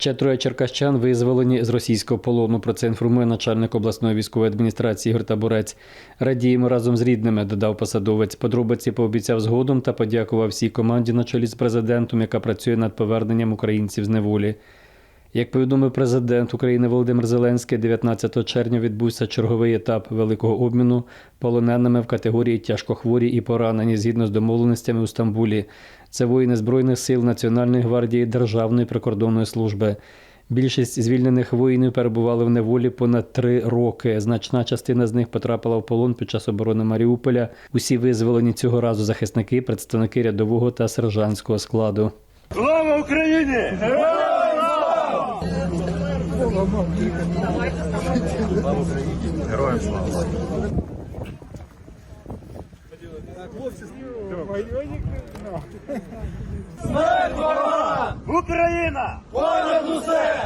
Ще троє черкащан визволені з російського полону. Про це інформує начальник обласної військової адміністрації Ігор Табурець. Радіємо разом з рідними, додав посадовець. Подробиці пообіцяв згодом та подякував всій команді на чолі з президентом, яка працює над поверненням українців з неволі. Як повідомив президент України Володимир Зеленський, 19 червня відбувся черговий етап великого обміну полоненими в категорії тяжкохворі і поранені згідно з домовленостями у Стамбулі. Це воїни Збройних сил Національної гвардії Державної прикордонної служби. Більшість звільнених воїнів перебували в неволі понад три роки. Значна частина з них потрапила в полон під час оборони Маріуполя. Усі визволені цього разу захисники, представники рядового та сержантського складу. Слава Україні! Героям дома в Героям слава! Україна! Понад усе!